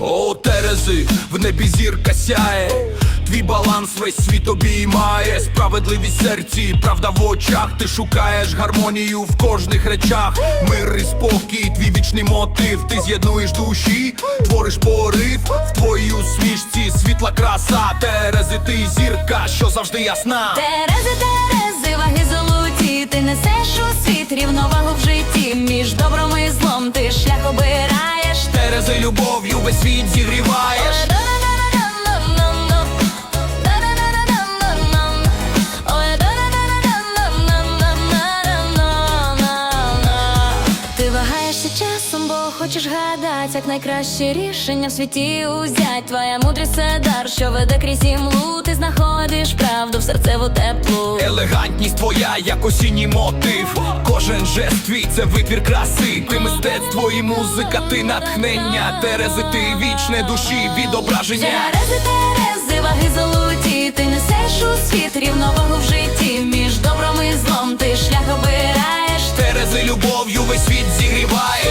О, Терези, в небі зірка сяє. Твій баланс весь світ обіймає. Справедливість серці, правда в очах. Ти шукаєш гармонію в кожних речах. Мир і спокій, твій вічний мотив. Ти з'єднуєш душі, твориш порив. В твоїй усмішці світла краса. Терези, ти зірка, що завжди ясна. Терези, Терези, ваги золоті, ти несеш у світ рівновагу в житті. Між добром і злом ти шлях обираєш. Терези, любов'ю весь світ зігріваєш Ти часом, бо хочеш гадать, як найкраще рішення в світі узять. Твоя мудрість це дар, що веде крізь імлу. Знаходиш правду в серцеву теплу. Елегантність твоя, як осінній мотив. Кожен жест твій це витвір краси. Ти мистецтво і музика, ти натхнення. Терези, ти вічне душі, відображення. Терези, Терези, ваги золоті, ти несеш у світ рівновагу в житті. Між добром і злом ти шлях обираєш. Терези, любов'ю весь світ зігріваєш.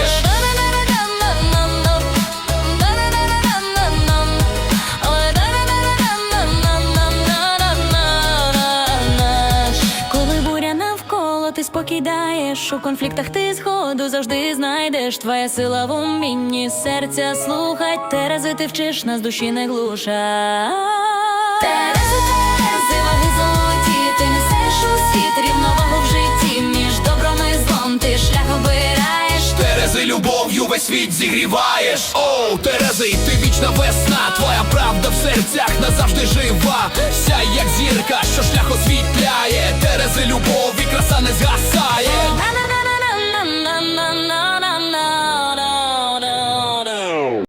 Навколо, ти спокій даєш у конфліктах ти згоду завжди знайдеш твоя сила в умінні серця слухать. Терези, ти вчиш нас душі не глуша. Терези, Терези, ваги золоті, ти несеш у світ в житті. Між добром і злом ти шлях обираєш. Терези, любов'ю весь світ зігріваєш. Оу, Терези, ти вічна весна, твоя правда в серцях назавжди жива. Сяй, як зірка, що шлях освітляє. Терези, любов і краса не згасає.